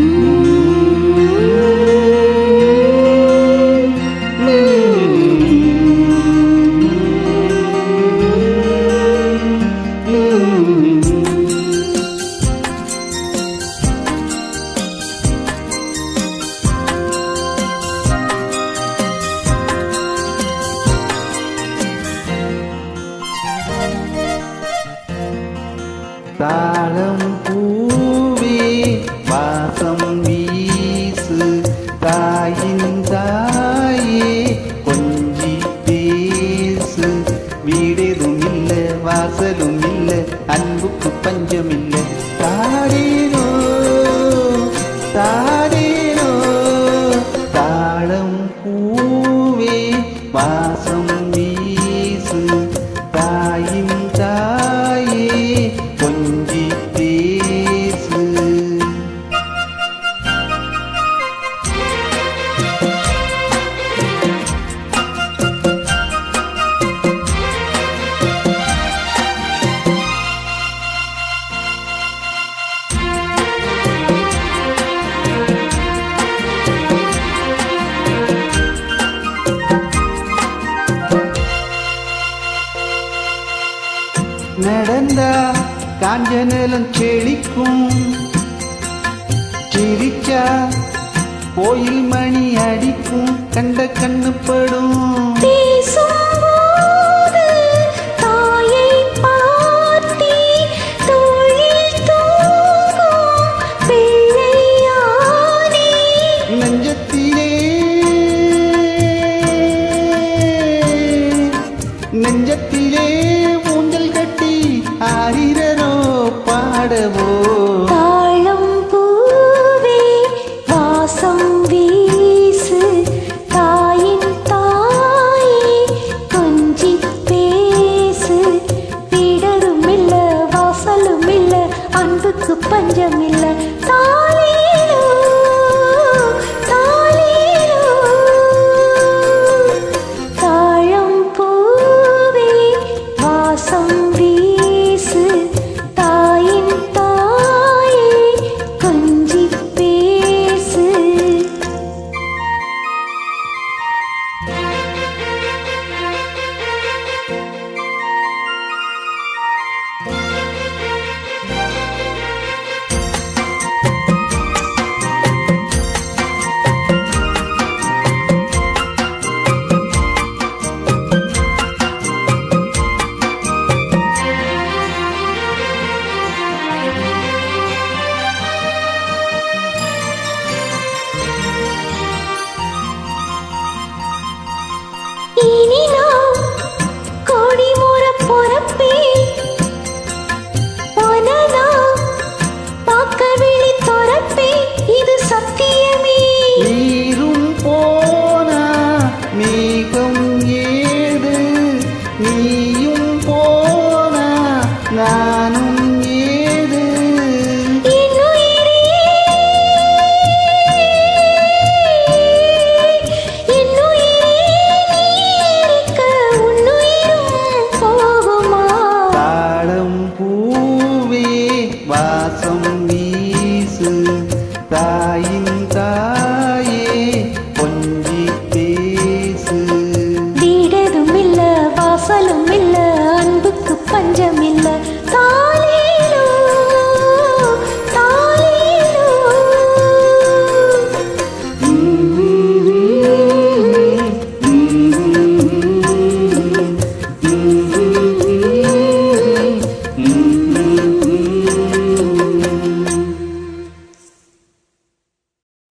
Mm-hmm. இல்ல வாசலும் இல்லை அன்புக்கு பஞ்சம் இல்ல. தாரேனோ தாரேனோ நடந்தா காஞ்ச நிலம் செழிக்கும் சிரிச்சா கோயில் மணி அடிக்கும். கண்ட கண்ணு படும். பேசும்போது தாயை பார்த்தே தோளில் தூங்கும். பிள்ளையானே. நெஞ்சத்திலே. நெஞ்சத்திலே 我身边。ஏக்கம் ஏது? நீயும் போன நானும் ஏது? தாழம் பூவே வாசம் வீசு தாயின்